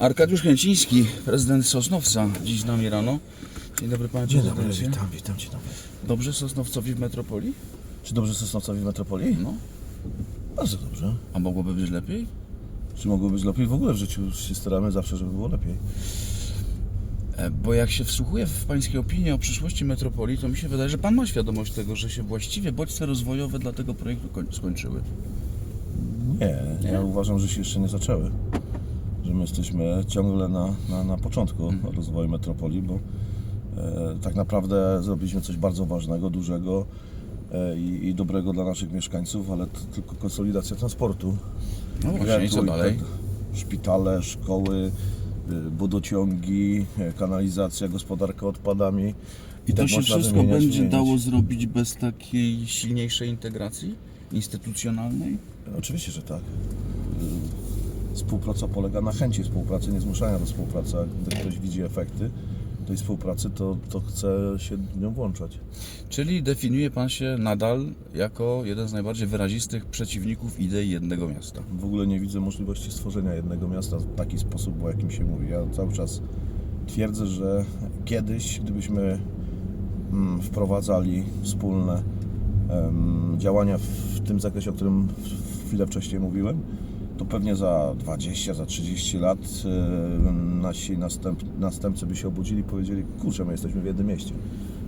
Arkadiusz Chęciński, prezydent Sosnowca, dziś z nami rano. Dzień dobry panie Dzień dobry, prezydencie. witam, witam Cię dobry. Dobrze Sosnowcowi w metropolii? Czy dobrze Sosnowcowi w metropolii? No. Bardzo dobrze. A mogłoby być lepiej? Czy mogło być lepiej? W ogóle w życiu się staramy zawsze, żeby było lepiej. E, Bo jak się wsłuchuję w pańskie opinie o przyszłości metropolii, to mi się wydaje, że pan ma świadomość tego, że się właściwie bodźce rozwojowe dla tego projektu koń- skończyły. Nie, Nie? ja uważam, że się jeszcze nie zaczęły. Że my jesteśmy ciągle na, na, na początku rozwoju metropolii, bo e, tak naprawdę zrobiliśmy coś bardzo ważnego, dużego e, i, i dobrego dla naszych mieszkańców, ale to tylko konsolidacja transportu. No właśnie, i co dalej? Szpitale, szkoły, y, wodociągi, e, kanalizacja, gospodarka odpadami. I To tak się wszystko będzie wymieniać. dało zrobić bez takiej silniejszej integracji instytucjonalnej? Oczywiście, że tak. Współpraca polega na chęci współpracy, nie zmuszania do współpracy. A gdy ktoś widzi efekty tej współpracy, to, to chce się w nią włączać. Czyli definiuje pan się nadal jako jeden z najbardziej wyrazistych przeciwników idei jednego miasta. W ogóle nie widzę możliwości stworzenia jednego miasta w taki sposób, o jakim się mówi. Ja cały czas twierdzę, że kiedyś, gdybyśmy mm, wprowadzali wspólne działania w tym zakresie, o którym chwilę wcześniej mówiłem, to pewnie za 20, za 30 lat e, nasi następ, następcy by się obudzili i powiedzieli, kurczę, my jesteśmy w jednym mieście.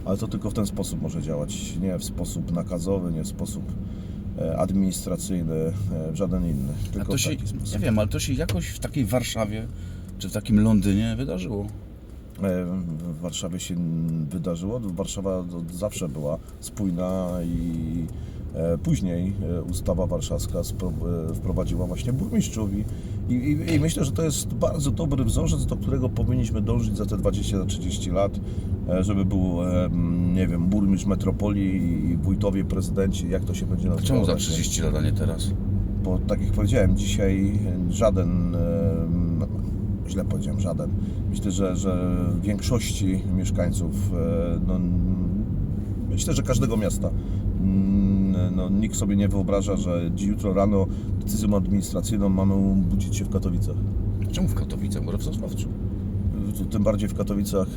Ale to tylko w ten sposób może działać, nie w sposób nakazowy, nie w sposób e, administracyjny, e, żaden inny. A Tylko to w się, sposób. ja wiem, ale to się jakoś w takiej Warszawie czy w takim Londynie wydarzyło. W Warszawie się wydarzyło. Warszawa zawsze była spójna i później e, ustawa warszawska e, wprowadziła właśnie burmistrzów i, i, i- myślę, że to jest bardzo dobry wzorzec, do którego powinniśmy dążyć za te 20-30 lat, e, żeby był, e, nie wiem, burmistrz metropolii i wójtowie, prezydenci, jak to się będzie nazywało. czemu za właśnie. 30 lat, a nie teraz? bo tak jak powiedziałem, dzisiaj żaden, źle powiedziałem, żaden, myślę, że, że większości mieszkańców, e, no, myślę, że każdego miasta, no, nikt sobie nie wyobraża, że jutro rano decyzją administracyjną mamy budzić się w Katowicach. Czemu w Katowicach, może w Sosnowcu? Tym bardziej w Katowicach,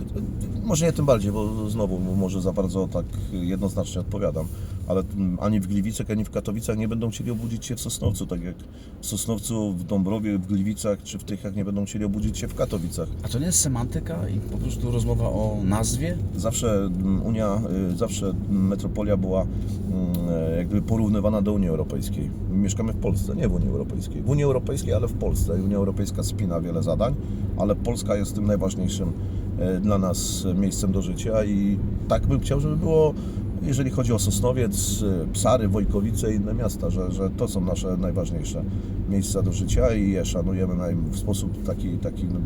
może nie tym bardziej, bo znowu może za bardzo tak jednoznacznie odpowiadam, ale mm, ani w Gliwicach, ani w Katowicach nie będą chcieli obudzić się w Sosnowcu, tak jak w Sosnowcu, w Dąbrowie, w Gliwicach czy w Tychach nie będą chcieli obudzić się w Katowicach. A to nie jest semantyka i po prostu rozmowa o nazwie? Zawsze mm, Unia, y, zawsze metropolia była mm, e, jakby porównywana do Unii Europejskiej. Mieszkamy w Polsce, nie w Unii Europejskiej. W Unii Europejskiej, ale w Polsce. Unia Europejska spina wiele zadań, ale Polska jest tym najważniejszym e, dla nas miejscem do życia i tak bym chciał, żeby było, jeżeli chodzi o Sosnowiec, y, Psary, Wojkowice i inne miasta, że, że to są nasze najważniejsze miejsca do życia i je szanujemy w sposób taki, taki mm,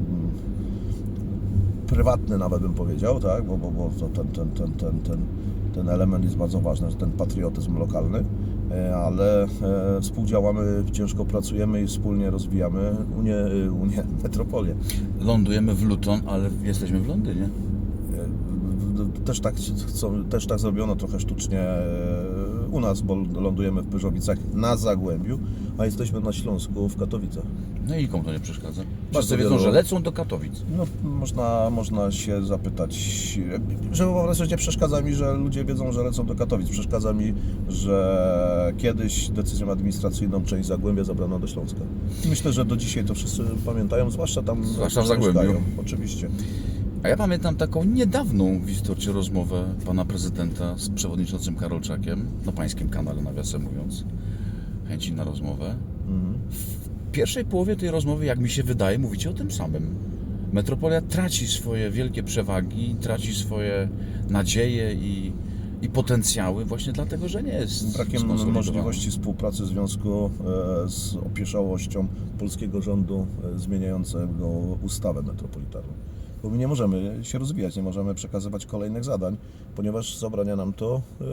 prywatny nawet bym powiedział, tak? bo, bo, bo ten, ten, ten, ten, ten, ten element jest bardzo ważny, ten patriotyzm lokalny, e, ale e, współdziałamy, ciężko pracujemy i wspólnie rozwijamy Unię, e, Unię Metropolię. Lądujemy w Luton, ale jesteśmy w Londynie. E, Też tak, też tak zrobiono trochę sztucznie e, u nas, bo lądujemy w Pyrzowicach na Zagłębiu, a jesteśmy na Śląsku w Katowicach. No i komu to nie przeszkadza? Wszyscy wiedzą, wielu- że lecą do Katowic. No, można, można się zapytać, żeby po prostu nie przeszkadza mi, że ludzie wiedzą, że lecą do Katowic. Przeszkadza mi, że kiedyś decyzją administracyjną część Zagłębia zabrano do Śląska. Myślę, że do dzisiaj to wszyscy pamiętają, zwłaszcza tam Zwłaszcza w Zagłębiu. Oczywiście. A ja pamiętam taką niedawną w istocie rozmowę pana prezydenta z przewodniczącym Karolczakiem na pańskim kanale, nawiasem mówiąc. Chęci na rozmowę. Mhm. W pierwszej połowie tej rozmowy, jak mi się wydaje, mówicie o tym samym. Metropolia traci swoje wielkie przewagi, traci swoje nadzieje i, i potencjały właśnie dlatego, że nie jest Brakiem możliwości współpracy w związku e, z opieszałością polskiego rządu e, zmieniającego ustawę metropolitalną. Bo my nie możemy się rozwijać, nie możemy przekazywać kolejnych zadań, ponieważ zabrania nam to e,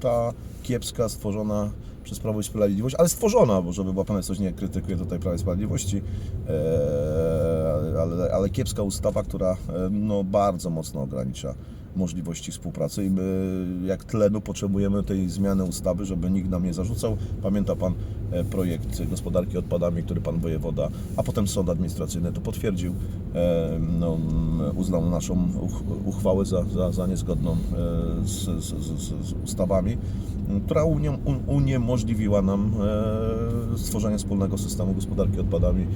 ta kiepska stworzona przez Prawo i Sprawiedliwość, ale stworzona, bo żeby była pana coś nie krytykuje tutaj Prawa i Sprawiedliwości, e, ale, ale kiepska ustawa, która e, no, bardzo mocno ogranicza możliwości współpracy i my jak tlenu potrzebujemy tej zmiany ustawy, żeby nikt nam nie zarzucał. Pamięta Pan e, projekt gospodarki odpadami, który Pan wojewoda, a potem sąd administracyjny to potwierdził, e, no, mm, uznał naszą uch- uchwałę za, za, za niezgodną e, z, z, z, ustawami, która uniem, un, uniemożliwiła nam stworzenie wspólnego systemu gospodarki odpadami,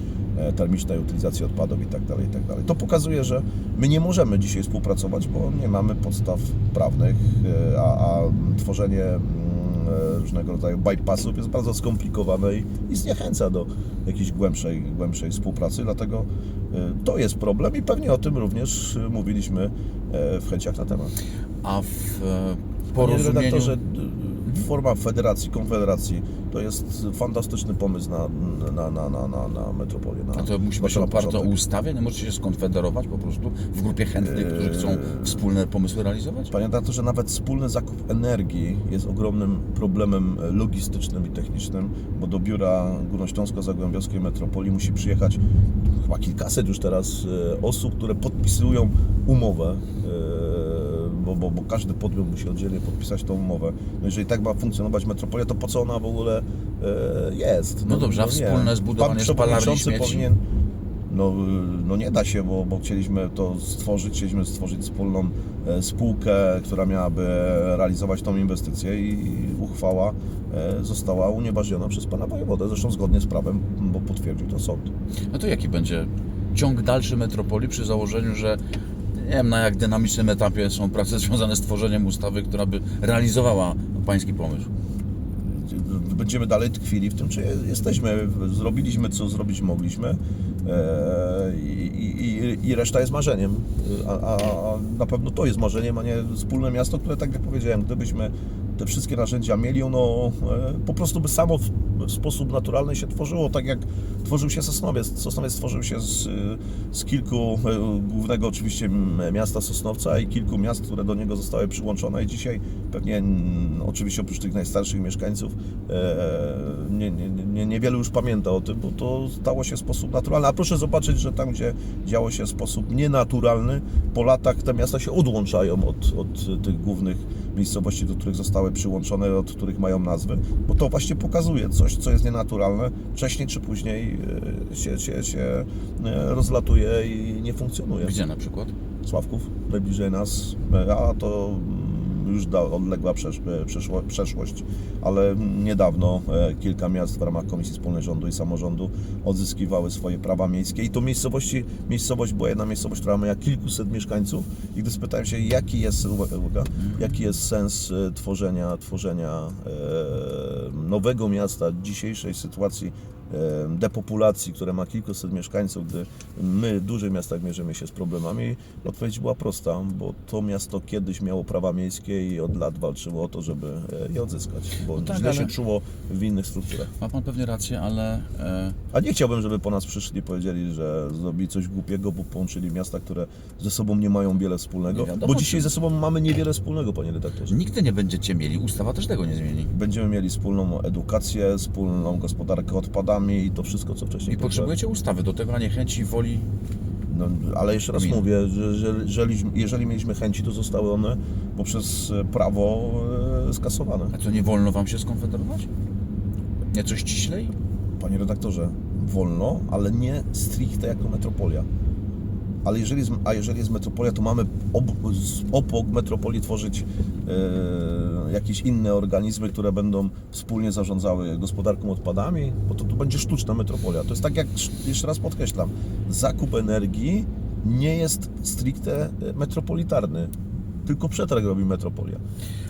termicznej utylizacji odpadów tak i tak dalej. To pokazuje, że my nie możemy dzisiaj współpracować, bo nie mamy podstaw prawnych, e, a, a tworzenie mm, e, różnego rodzaju bypassów jest bardzo skomplikowane i, i zniechęca do jakiejś głębszej, głębszej współpracy, dlatego e, to jest problem i pewnie o tym również mówiliśmy w chęciach na temat. A w e, Panie porozumieniu... redaktorze, forma federacji, konfederacji to jest fantastyczny pomysł na, na, na, na, na, na metropolię. Na, A to musi być oparte o ustawie? Nie możecie się skonfederować po prostu w grupie chętnych, którzy chcą Eee. wspólne pomysły realizować? Panie redaktorze, nawet wspólny zakup energii jest ogromnym problemem logistycznym i technicznym, bo do biura Górnośląsko-Zagłębiowskiej Metropolii musi przyjechać chyba kilkaset już teraz e, osób, które podpisują umowę, bo, bo, bo każdy podmiot musi oddzielnie podpisać tą umowę. No jeżeli tak ma funkcjonować metropolia, to po co ona w ogóle e, jest? No dobrze, a nie. wspólne zbudowanie Pan spalarni śmieci? powinien no, no nie da się, bo, bo chcieliśmy to stworzyć, chcieliśmy stworzyć wspólną e, spółkę, która miałaby realizować tą inwestycję i uchwała e, została unieważniona przez pana wojewodę, zresztą zgodnie z prawem, bo potwierdził to sąd. No to jaki będzie ciąg dalszy metropolii przy założeniu, że nie wiem na jak dynamicznym etapie są prace związane z tworzeniem ustawy, która by realizowała pański pomysł? Będziemy dalej tkwili w tym, czy jesteśmy. Zrobiliśmy, co zrobić mogliśmy e, i, i, i reszta jest marzeniem. A, a, a na pewno to jest marzeniem, a nie wspólne miasto, które, tak jak powiedziałem, gdybyśmy te wszystkie narzędzia mieli, ono e, po prostu by samo w, sposób naturalny się tworzyło, tak jak tworzył się Sosnowiec. Sosnowiec tworzył się z, z kilku, e, głównego oczywiście miasta Sosnowca i kilku miast, które do niego zostały przyłączone i dzisiaj pewnie oczywiście oprócz tych najstarszych mieszkańców e, nie, nie, nie, już pamięta o tym, bo to stało się w sposób naturalny. A proszę zobaczyć, że tam, gdzie działo się w sposób nienaturalny, po latach te miasta się odłączają od, od tych głównych miejscowości, do których zostały przyłączone, od których mają nazwy, bo to właśnie pokazuje coś, co jest nienaturalne, wcześniej czy później e, się, się, się e, rozlatuje i nie funkcjonuje. Gdzie na przykład? Sławków, najbliżej nas, a to mm, już odległa przesz, przeszło, przeszłość, ale niedawno e, kilka miast w ramach Komisji Wspólnej Rządu i Samorządu odzyskiwały swoje prawa miejskie i to miejscowości, miejscowość była jedna miejscowość, która ma kilkuset mieszkańców i gdy spytałem się, jaki jest, uwaga, uwaga, jaki jest sens e, tworzenia, tworzenia e, nowego miasta dzisiejszej sytuacji depopulacji, które ma kilkuset mieszkańców, gdy my w dużych miastach mierzymy się z problemami, odpowiedź była prosta, bo to miasto kiedyś miało prawa miejskie i od lat walczyło o to, żeby e, je odzyskać, bo No tak, źle ale- się czuło w innych strukturach. Ma pan pewnie rację, ale e, A nie chciałbym, żeby po nas przyszli i powiedzieli, że zrobili coś głupiego, bo połączyli miasta, które ze sobą nie mają wiele wspólnego, wiadomo, bo czy- dzisiaj ze sobą mamy niewiele wspólnego, panie redaktorze. nigdy nie będziecie mieli. Ustawa też tego nie zmieni. Będziemy mieli wspólną edukację, wspólną gospodarkę odpadami i to wszystko, co wcześniej I potrzebujecie ustawy do tego, a nie chęci woli. No, ale jeszcze raz Gminy. mówię, że, że jeżeli, jeżeli mieliśmy chęci, to zostały one poprzez prawo e, skasowane. A co, nie wolno wam się skonfederować? Nie coś ściślej? Panie redaktorze, wolno, ale nie stricte jako metropolia. Ale jeżeli jest, a jeżeli jest metropolia, to mamy ob, obok metropolii tworzyć e, jakieś inne organizmy, które będą wspólnie zarządzały gospodarką odpadami, bo to, to będzie sztuczna metropolia. To jest tak jak, jeszcze raz podkreślam, zakup energii nie jest stricte e, metropolitarny. Tylko przetarg robi metropolia.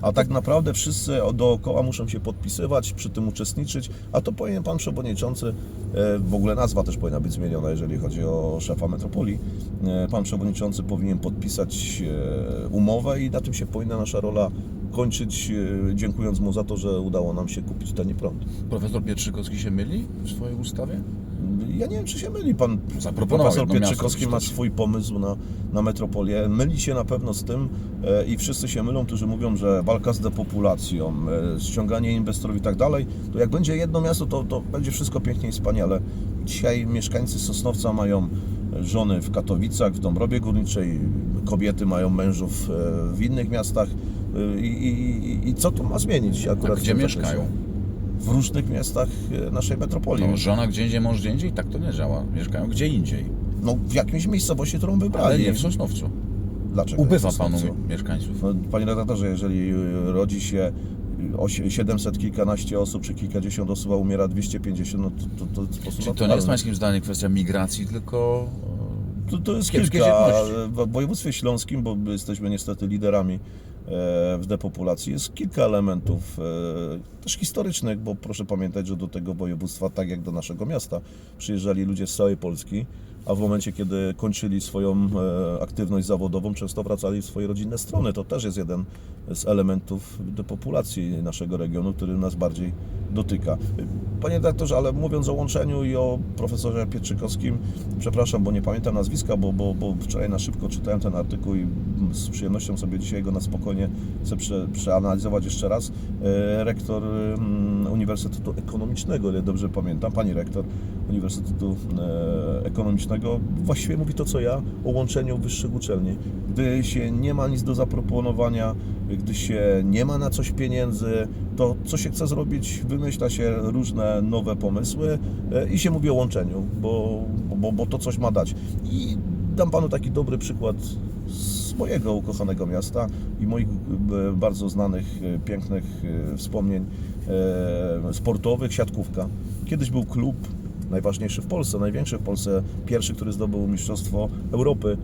A tak naprawdę wszyscy dookoła muszą się podpisywać, przy tym uczestniczyć, a to powinien pan przewodniczący, e, w ogóle nazwa też powinna być zmieniona, jeżeli chodzi o szefa metropolii. E, Pan przewodniczący powinien podpisać e, umowę i na tym się powinna nasza rola kończyć, dziękując mu za to, że udało nam się kupić tani prąd. Profesor Pietrzykowski się myli w swojej ustawie? Ja nie wiem, czy się myli. Pan Zaproponował profesor jedno Pietrzykowski miasto ma swój pomysł na, na metropolię. Myli się na pewno z tym e, i wszyscy się mylą, którzy mówią, że walka z depopulacją, e, ściąganie inwestorów i tak dalej, to jak będzie jedno miasto, to, to będzie wszystko pięknie i wspaniale. Dzisiaj mieszkańcy Sosnowca mają żony w Katowicach, w Dąbrowie Górniczej, kobiety mają mężów e, w innych miastach. E, I, i, i co to ma zmienić A akurat w gdzie mieszkają? W różnych miastach e, naszej metropolii. No, żona gdzie indziej, mąż gdzie indziej? Tak to nie działa. Mieszkają gdzie indziej. No, w jakimś miejscowości, którą wybrali. Ale nie w Sosnowcu. Dlaczego? Ubywa panu mieszkańców. No, panie redaktorze, jeżeli y, rodzi się osie- 700 kilkanaście osób, czy kilkadziesiąt osób, a umiera 250, no to, to, to sposób Czy to nie jest pańskim zdaniem kwestia migracji, tylko To, to jest kilka. W województwie śląskim, bo jesteśmy niestety liderami e, w depopulacji, jest kilka elementów e, też historycznych, bo proszę pamiętać, że do tego województwa, tak jak do naszego miasta, przyjeżdżali ludzie z całej Polski, a w momencie, kiedy kończyli swoją e, aktywność zawodową, często wracali w swoje rodzinne strony. To też jest jeden z elementów depopulacji naszego regionu, który nas bardziej dotyka. Panie dyrektorze, ale mówiąc o łączeniu i o profesorze Pietrzykowskim, przepraszam, bo nie pamiętam nazwiska, bo, bo, bo wczoraj na szybko czytałem ten artykuł i z przyjemnością sobie dzisiaj go na spokojnie chcę prze, przeanalizować jeszcze raz. E, Rektor mm, Uniwersytetu Ekonomicznego, ile dobrze pamiętam, pani rektor Uniwersytetu e, Ekonomicznego właściwie mówi to, co ja o łączeniu wyższych uczelni. Gdy się nie ma nic do zaproponowania, gdy się nie ma na coś pieniędzy, to co się chce zrobić, wymyśla się różne nowe pomysły e, i się mówi o łączeniu, bo, bo, bo to coś ma dać. I dam Panu taki dobry przykład z mojego ukochanego miasta i moich e, bardzo znanych, pięknych wspomnień sportowych, siatkówka. Kiedyś był klub najważniejszy w Polsce, największy w Polsce, pierwszy, który zdobył Mistrzostwo Europy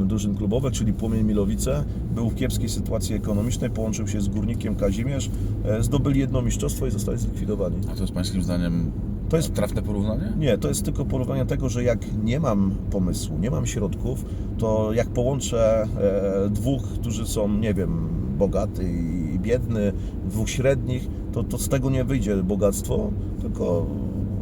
e, drużyn klubowych, czyli Płomień Milowice. Był w kiepskiej sytuacji ekonomicznej, połączył się z Górnikiem Kazimierz, e, zdobyli jedno mistrzostwo i zostali zlikwidowani. a to jest pańskim zdaniem To jest trafne porównanie? nie, to jest tylko porównanie tego, że jak nie mam pomysłu, nie mam środków, to jak połączę e, dwóch, którzy są, nie wiem, bogaty i biedny, dwóch średnich, to, to z tego nie wyjdzie bogactwo, tylko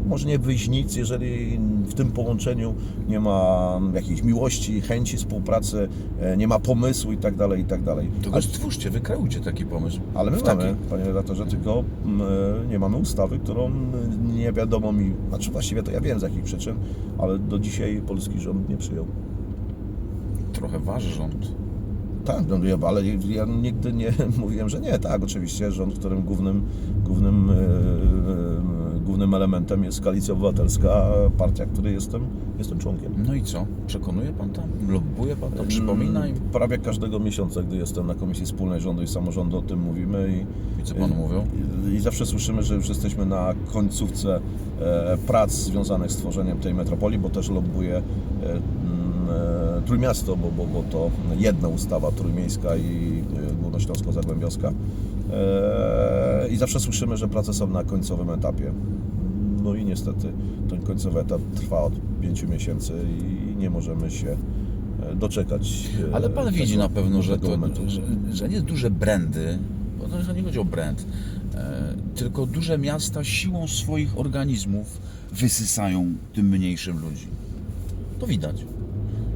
może nie wyjść nic, jeżeli w tym połączeniu nie ma jakiejś miłości, chęci współpracy, e, nie ma pomysłu i tak dalej, i tak dalej. To go stwórzcie, wykreujcie taki pomysł. Ale my W taki. mamy, panie redaktorze, tylko mm, e, nie mamy ustawy, którą nie wiadomo mi, znaczy właściwie to ja wiem z jakich przyczyn, ale do dzisiaj polski rząd nie przyjął. Trochę wasz rząd. Tak, no, ja- ale ja nigdy nie mówiłem, że nie. Tak, oczywiście rząd, którym głównym, głównym, e, głównym elementem jest Koalicja Obywatelska, partia, której jestem, jestem członkiem. No i co? Przekonuje pan tam? Lobbuje pan tam? Przypomina im? Mm, Prawie każdego miesiąca, gdy jestem na Komisji Wspólnej Rządu i Samorządu, o tym mówimy i I co panu mówią? I zawsze słyszymy, że już jesteśmy na końcówce e, prac związanych z tworzeniem tej metropolii, bo też lobbuje mm, e, Trójmiasto, bo, bo, bo to jedna ustawa trójmiejska i e, górnośląsko-zagłębiowska. E, I zawsze słyszymy, że prace są na końcowym etapie. No i niestety ten końcowy etap trwa od pięciu miesięcy i nie możemy się e, doczekać. e, Ale pan tego- widzi na pewno, że, to, że, że nie duże brandy, bo to nie chodzi o brand, tylko duże miasta siłą swoich organizmów wysysają tym mniejszym ludzi. To widać.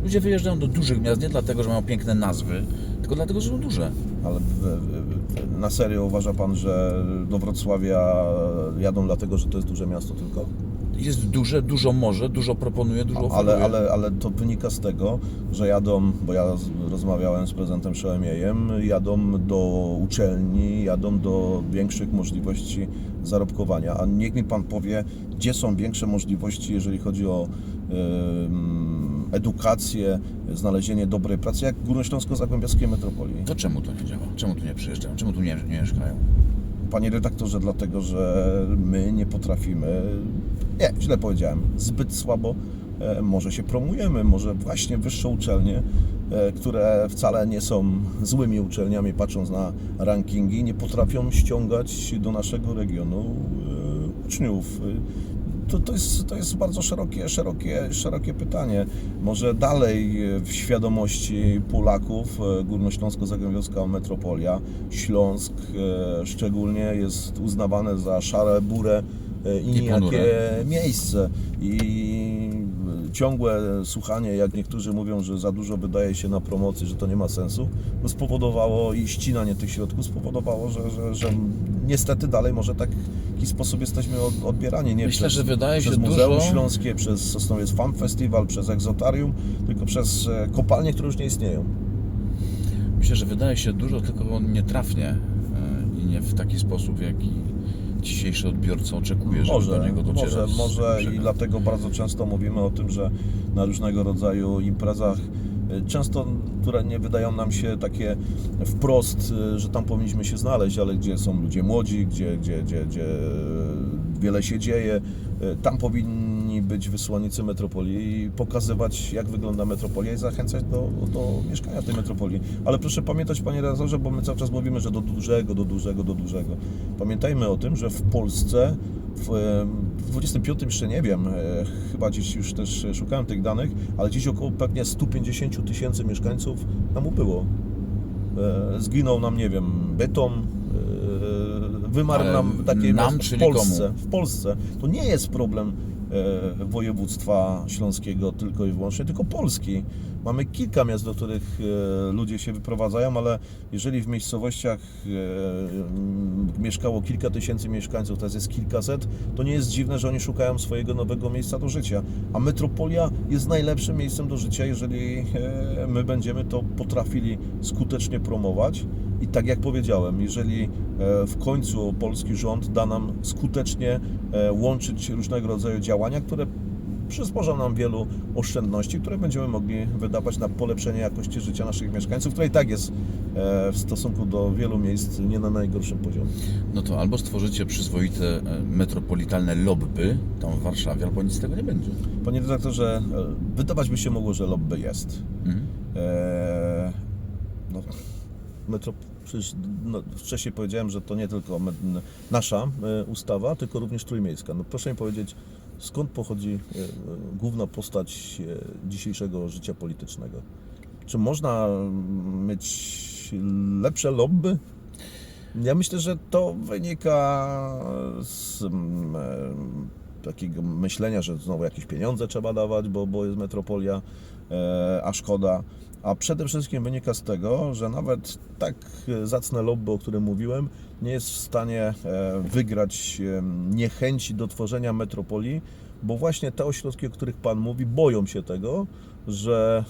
Ludzie wyjeżdżają do dużych miast nie dlatego, że mają piękne nazwy, tylko dlatego, że są duże. Ale w, w, na serio uważa Pan, że do Wrocławia jadą dlatego, że to jest duże miasto tylko? Jest duże, dużo może, dużo proponuje, dużo oferuje. Ale, ale, ale to wynika z tego, że jadą, bo ja rozmawiałem z prezydentem Szołemiejem, jadą do uczelni, jadą do większych możliwości zarobkowania. A niech mi Pan powie, gdzie są większe możliwości, jeżeli chodzi o em, edukację, znalezienie dobrej pracy, jak Górnośląsko-Zagłębiowskiej metropolii. To czemu to nie działa? Czemu tu nie przyjeżdżają? Czemu tu nie, nie mieszkają? Panie redaktorze, dlatego że my nie potrafimy, nie, źle powiedziałem, zbyt słabo e, może się promujemy, może właśnie wyższe uczelnie, e, które wcale nie są złymi uczelniami, patrząc na rankingi, nie potrafią ściągać do naszego regionu e, uczniów. To, to, jest, to jest bardzo szerokie, szerokie, szerokie pytanie. Może dalej w świadomości Polaków e, Górnośląsko-Zagłębiowska metropolia, Śląsk e, szczególnie jest uznawane za szare, burę e, i I nijakie miejsce. I ciągłe słuchanie, jak niektórzy mówią, że za dużo wydaje się na promocji, że to nie ma sensu, no spowodowało i ścinanie tych środków spowodowało, że, że, że niestety dalej może tak jaki sposób jesteśmy od, odbierani. Nie Myślę, przez, że wydaje przez się Muzeum dużo- Śląskie, przez Sosnowiec Fan Festival, przez Egzotarium, tylko przez e, kopalnie, które już nie istnieją. Myślę, że wydaje się dużo, tylko nietrafnie e, i nie w taki sposób, w jaki dzisiejszy odbiorca oczekuje, żeby do niego docierać. może, może i dlatego bardzo często mówimy o tym, że na różnego rodzaju imprezach często, które nie wydają nam się takie wprost, y, że tam powinniśmy się znaleźć, ale gdzie są ludzie młodzi, gdzie, gdzie, gdzie, gdzie wiele się dzieje, y, tam powinni być wysłannicy metropolii i pokazywać, jak wygląda metropolia i zachęcać do, do mieszkania w tej metropolii. Ale proszę pamiętać, panie redaktorze, bo my cały czas mówimy, że do dużego, do dużego, do dużego. Pamiętajmy o tym, że w Polsce w, w 25 jeszcze nie wiem, e, chyba gdzieś już też szukałem tych danych, ale gdzieś około pewnie 150 tysięcy mieszkańców nam ubyło. E, Zginął nam, nie wiem, Bytom, e, wymarł Ale nam takie nam, w Polsce. komu? W Polsce. To nie jest problem województwa śląskiego tylko i wyłącznie, tylko Polski. Mamy kilka miast, do których e, ludzie się wyprowadzają, ale jeżeli w miejscowościach e, mieszkało kilka tysięcy mieszkańców, teraz jest kilkaset, to nie jest dziwne, że oni szukają swojego nowego miejsca do życia. A metropolia jest najlepszym miejscem do życia, jeżeli e, my będziemy to potrafili skutecznie promować. I tak jak powiedziałem, jeżeli w końcu polski rząd da nam skutecznie łączyć różnego rodzaju działania, które przysporzą nam wielu oszczędności, które będziemy mogli wydawać na polepszenie jakości życia naszych mieszkańców, które i tak jest e, w stosunku do wielu miejsc nie na najgorszym poziomie. No to albo stworzycie przyzwoite e, metropolitalne lobby tam w Warszawie, albo nic z tego nie będzie. Panie redaktorze, e, wydawać by się mogło, że lobby jest. Mhm. Eee, no, metro, przecież no, wcześniej powiedziałem, że to nie tylko nasza ustawa, tylko również trójmiejska. No, proszę mi powiedzieć, skąd pochodzi e, e, główna postać e, dzisiejszego życia politycznego? Czy można mm, mieć lepsze lobby? Ja myślę, że to wynika z mm, takiego myślenia, że znowu jakieś pieniądze trzeba dawać, bo, bo jest metropolia, a szkoda. A przede wszystkim wynika z tego, że nawet tak zacne lobby, o którym mówiłem, nie jest w stanie e, wygrać e, niechęci do tworzenia metropolii, bo właśnie te ośrodki, o których Pan mówi, boją się tego, że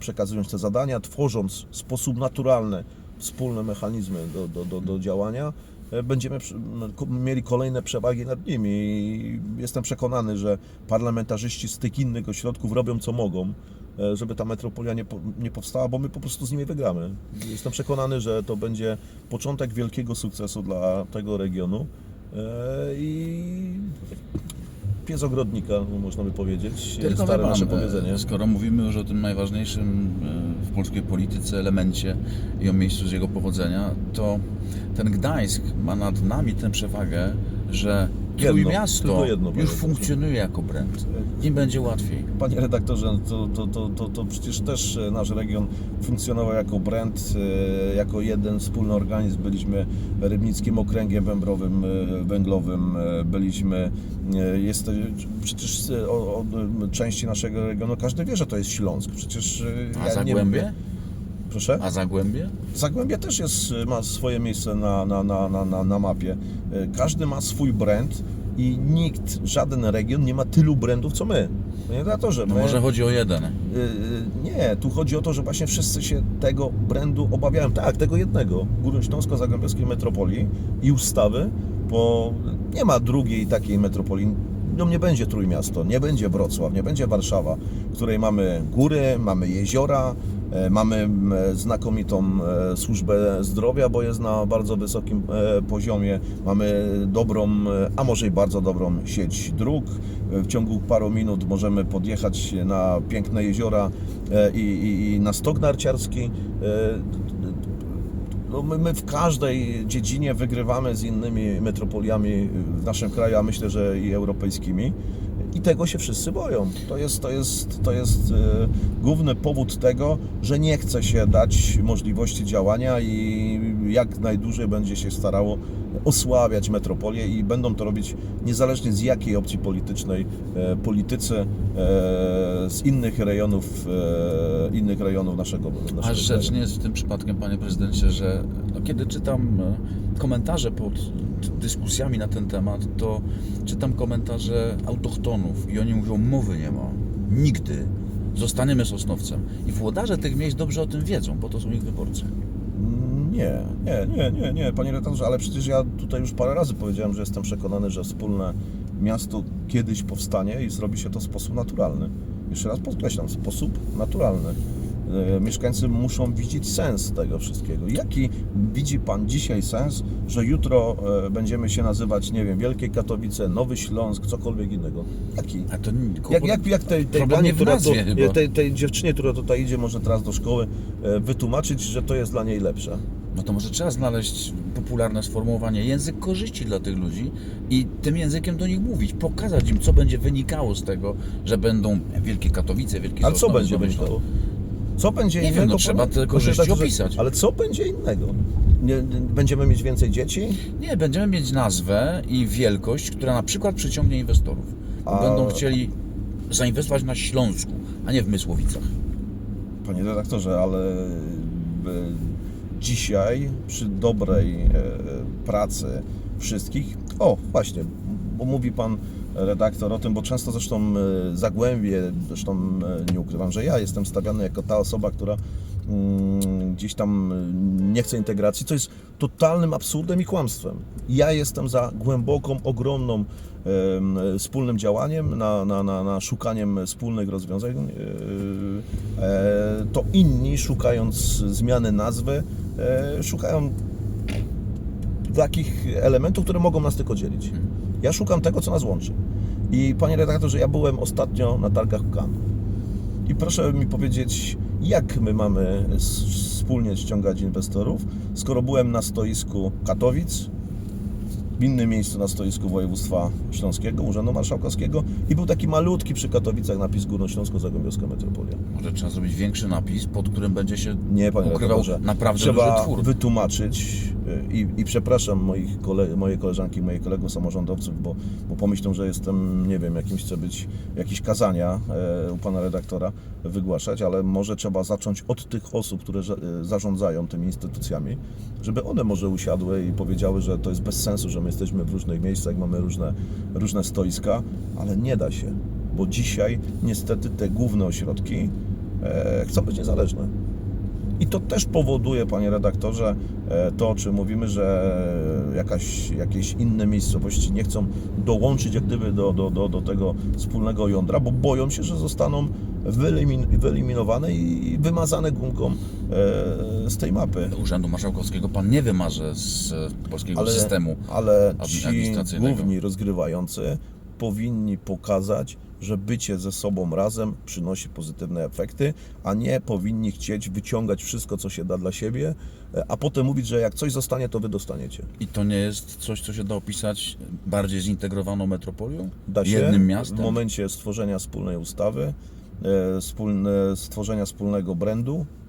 przekazując te zadania, tworząc w sposób naturalny wspólne mechanizmy do, do, do, do działania, e, będziemy mieli kolejne przewagi nad nimi. I jestem przekonany, że parlamentarzyści z tych innych ośrodków robią co mogą, e, żeby ta metropolia nie, nie powstała, bo my po prostu z nimi wygramy. Jestem przekonany, że to będzie początek wielkiego sukcesu dla tego regionu. E, I pies ogrodnika, można by powiedzieć, Tylko stare nasze e, powiedzenie. Skoro mówimy już o tym najważniejszym e, w polskiej polityce elemencie i o miejscu z jego powodzenia, to ten Gdańsk ma nad nami tę przewagę, że Trójmiasto jedno, panie już redaktorze. funkcjonuje jako brand. Im będzie łatwiej. Panie redaktorze, to, to, to, to, to przecież też e, nasz region funkcjonował jako brand, e, jako jeden wspólny organizm. Byliśmy Rybnickim Okręgiem Wębrowym, e, Węglowym, byliśmy, jest, przecież e, o, o części naszego regionu każdy wie, że to jest Śląsk. Przecież A ja nie Zagłębie? mówię- Proszę? A Zagłębie? Zagłębie też jest, ma swoje miejsce na, na, na, na, na, na mapie. E, Każdy ma swój brand i nikt, żaden region nie ma tylu brandów co my. Panie redaktorze, No my- może chodzi o jeden. Yy, Nie, tu chodzi o to, że właśnie wszyscy się tego brandu obawiają. Tak, tego jednego. Górnośląsko-Zagłębiowskiej Metropolii i ustawy, bo nie ma drugiej takiej metropolii. No nie będzie Trójmiasto, nie będzie Wrocław, nie będzie Warszawa, w której mamy góry, mamy jeziora, e, mamy m, znakomitą e, służbę zdrowia, bo jest na bardzo wysokim e, poziomie. Mamy dobrą, e, a może i bardzo dobrą sieć dróg. E, W ciągu paru minut możemy podjechać na piękne jeziora e, i, i, i na stok narciarski. No my, my w każdej dziedzinie wygrywamy z innymi metropoliami w naszym kraju, a myślę, że i europejskimi. I tego się wszyscy boją. To jest, to jest, to jest e, główny powód tego, że nie chce się dać możliwości działania i jak najdłużej będzie się starało osłabiać metropolię i będą to robić niezależnie z jakiej opcji politycznej e, politycy e, z innych rejonów, e, innych rejonów naszego, naszego A rzecz kraju. nie jest w tym przypadkiem, panie prezydencie, że no, kiedy czytam komentarze pod dyskusjami na ten temat, to czytam komentarze autochtonów i oni mówią, mowy nie ma. Nigdy zostaniemy Sosnowcem. I włodarze tych miejsc dobrze o tym wiedzą, bo to są ich wyborcy. Nie, nie, nie, nie, nie, panie redaktorze, ale przecież ja tutaj już parę razy powiedziałem, że jestem przekonany, że wspólne miasto kiedyś powstanie i zrobi się to w sposób naturalny. Jeszcze raz podkreślam, w sposób naturalny. E, Mieszkańcy muszą widzieć sens tego wszystkiego. Jaki widzi Pan dzisiaj sens, że jutro e, będziemy się nazywać, nie wiem, Wielkie Katowice, Nowy Śląsk, cokolwiek innego? Jaki? A to Jak, jak, jak tej, tej pani, która tu, tej, tej dziewczynie, która tutaj idzie może teraz do szkoły, e, wytłumaczyć, że to jest dla niej lepsze? No to może trzeba znaleźć popularne sformułowanie, język korzyści dla tych ludzi i tym językiem do nich mówić, pokazać im, co będzie wynikało z tego, że będą Wielkie Katowice, Wielkie Ale co Sosnowiec, będzie Nowy wynikało? Co będzie Nie wiem, innego? no trzeba korzyści tak, że- opisać. Ale co będzie innego? Nie, nie, będziemy mieć więcej dzieci? Nie, będziemy mieć nazwę i wielkość, która na przykład przyciągnie inwestorów. A- Będą chcieli zainwestować na Śląsku, a nie w Mysłowicach. Panie redaktorze, ale e, dzisiaj przy dobrej e, pracy wszystkich, o właśnie, bo mówi Pan redaktor o tym, bo często zresztą e, Zagłębie, zresztą e, nie ukrywam, że ja jestem stawiany jako ta osoba, która mm, gdzieś tam e, nie chce integracji, co jest totalnym absurdem i kłamstwem. Ja jestem za głęboką, ogromną wspólnym działaniem, na, na, na, na szukaniem wspólnych rozwiązań. To inni, szukając zmiany nazwy, szukają takich elementów, które mogą nas tylko dzielić. Ja szukam tego, co nas łączy. I panie redaktorze, ja byłem ostatnio na targach w Cannes. I proszę mi powiedzieć, jak my mamy wspólnie ściągać inwestorów, skoro byłem na stoisku Katowic, w innym miejscu na stoisku województwa śląskiego, Urzędu Marszałkowskiego i był taki malutki przy Katowicach napis Górnośląsko-Zagłębiowska Metropolia. Może trzeba zrobić większy napis, pod którym będzie się Nie, panie ukrywał redaktorze. naprawdę Trzeba duży twór. wytłumaczyć y, i, i przepraszam moich kole, moje koleżanki moich kolegów samorządowców, bo, bo pomyślą, że jestem, nie wiem, jakimś chcę być, jakieś kazania e, u pana redaktora wygłaszać, ale może trzeba zacząć od tych osób, które e, zarządzają tymi instytucjami, żeby one może usiadły i powiedziały, że to jest bez sensu, że my jesteśmy w różnych miejscach, mamy różne, różne stoiska, ale nie da się, bo dzisiaj niestety te główne ośrodki e, chcą być niezależne. I to też powoduje, panie redaktorze, e, to o czym mówimy, że jakaś, jakieś inne miejscowości nie chcą dołączyć jak gdyby do, do, do, do tego wspólnego jądra, bo boją się, że zostaną wyelimin, wyeliminowane i wymazane gumką z tej mapy. Urzędu Marszałkowskiego pan nie wymarze z e, polskiego systemu. ale ci główni rozgrywający powinni pokazać, że bycie ze sobą razem przynosi pozytywne efekty, a nie powinni chcieć wyciągać wszystko, co się da dla siebie, e, a potem mówić, że jak coś zostanie, to wy dostaniecie. I to nie jest coś, co się da opisać bardziej zintegrowaną metropolią? Da się Jednym miastem? w momencie stworzenia wspólnej ustawy, e, stworzenia wspólnego brandu, e,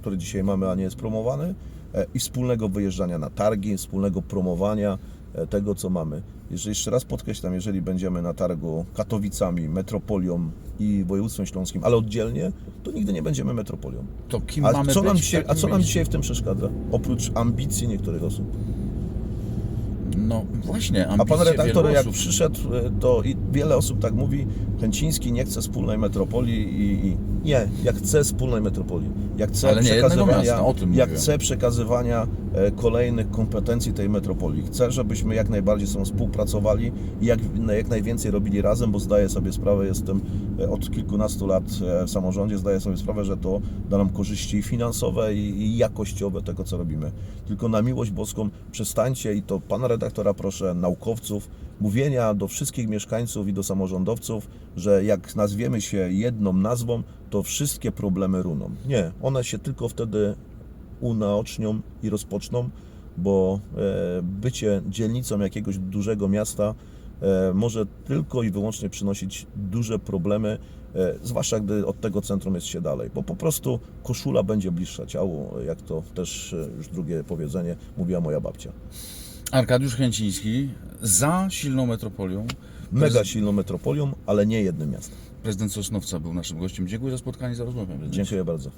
który dzisiaj mamy, a nie jest promowany, e, i wspólnego wyjeżdżania na targi, wspólnego promowania e, tego, co mamy. Jeżeli jeszcze raz podkreślam, jeżeli będziemy na targu Katowicami, metropolią i województwem śląskim, ale oddzielnie, to nigdy nie będziemy metropolią. To kim A mamy co, nam dzisiaj, a co nam dzisiaj w tym przeszkadza? Oprócz ambicji niektórych osób. No właśnie, A pan redaktor jak osób. przyszedł, e, to i wiele osób tak mówi, Chęciński nie chce wspólnej metropolii i, i nie, ja chcę wspólnej metropolii. Ja chcę Ale przekazywania, miasta, o tym ja mówiłem. chcę przekazywania e, kolejnych kompetencji tej metropolii. Chcę, żebyśmy jak najbardziej są współpracowali i jak, jak najwięcej robili razem, bo zdaję sobie sprawę, jestem e, od kilkunastu lat w samorządzie, zdaję sobie sprawę, że to da nam korzyści finansowe i, i jakościowe tego, co robimy. Tylko na miłość boską przestańcie i to pana proszę, naukowców, mówienia do wszystkich mieszkańców i do samorządowców, że jak nazwiemy się jedną nazwą, to wszystkie problemy runą. Nie, one się tylko wtedy unaocznią i rozpoczną, bo e, bycie dzielnicą jakiegoś dużego miasta e, może tylko i wyłącznie przynosić duże problemy, e, zwłaszcza gdy od tego centrum jest się dalej, bo po prostu koszula będzie bliższa ciału, jak to też już drugie powiedzenie mówiła moja babcia. Arkadiusz Chęciński za silną metropolią. Mega silną metropolią, ale nie jednym miastem. prezydent Sosnowca był naszym gościem. Dziękuję za spotkanie, za rozmowę. Dziękuję bardzo.